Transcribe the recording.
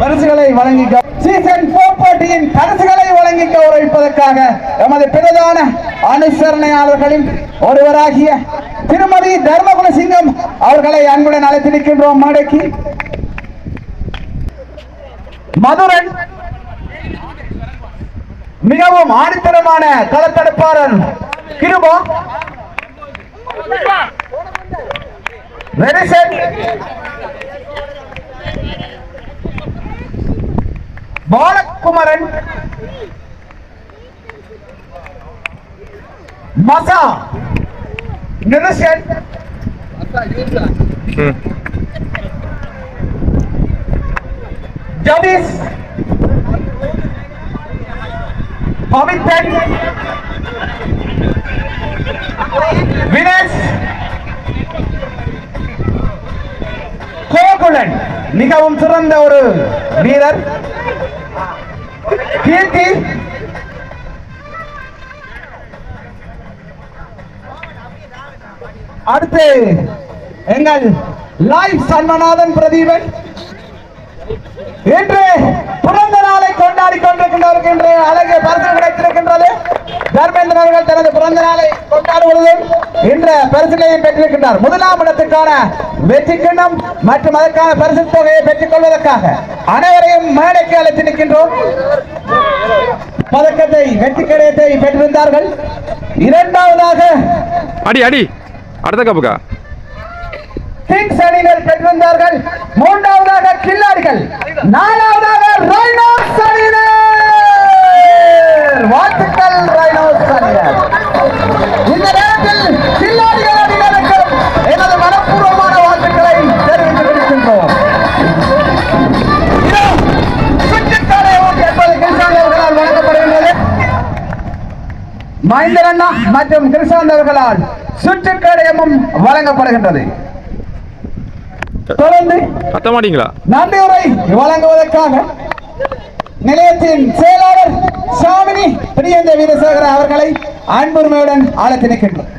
வழங்கி கௌ- சீசன் போர் போட்டியின் பரிசுகளை வழங்கி கௌரவிப்பதற்காக எமது பிரதான அனுசரணையாளர்களின் ஒருவராகிய திருமதி தர்மகுலசிங்கம் அவர்களை அன்புடன் அழைத்திருக்கின்றோம் மேடைக்கு. மதுரன் மிகவும் ஆணித்தரமான களத்தடுப்பாளர் கிருபா. வெரிசன் பாலகுமரன் மசா நிருஷன் ஜதீஷ் பவித்தன் வினேஷ் மிகவும் சிறந்த ஒரு வீரர். கீர்த்தி. அடுத்து எங்கள் லைவ் சண்மநாதன் பிரதீபன். இன்று பிறந்த நாளை கொண்டாடி கொண்டிருக்கின்றவருக்கு இன்று அழகிய பரிசு கிடைத்திருக்கின்றது. தர்மேந்திரன் அவர்கள் தனது பிறந்த நாளை கொண்டாடுவதும் இன்று பரிசினையும் பெற்றிருக்கின்றார். முதலாம் இடத்துக்கான வெற்றி கிண்ணம் மற்றும் அதற்கான பரிசு தொகையை பெற்றுக் கொள்வதற்காக அனைவரையும் மேடைக்கு அழைத்து நிற்கின்றோம். பதக்கத்தை வெற்றி கடையத்தை பெற்றிருந்தார்கள். இரண்டாவதாக அடி அடி. அடுத்த கப்புக்கா? கிங்ஸ் அணியினர் பெற்றிருந்தார்கள். மூன்றாவதாக கில்லாடிகள். நாலாவதாக ரைனோஸ் மகேந்திரண்ணா மற்றும் கிருஷ்ணன் அவர்களால் சுற்றுக்கடையமும் வழங்கப்படுகின்றது. தொடர்ந்து வழங்குவதற்காக நிலையத்தின் செயலாளர் சாமினி பிரியந்த வீரசேகர அவர்களை அன்புரிமையுடன் அழைத்து நிற்கின்றோம்.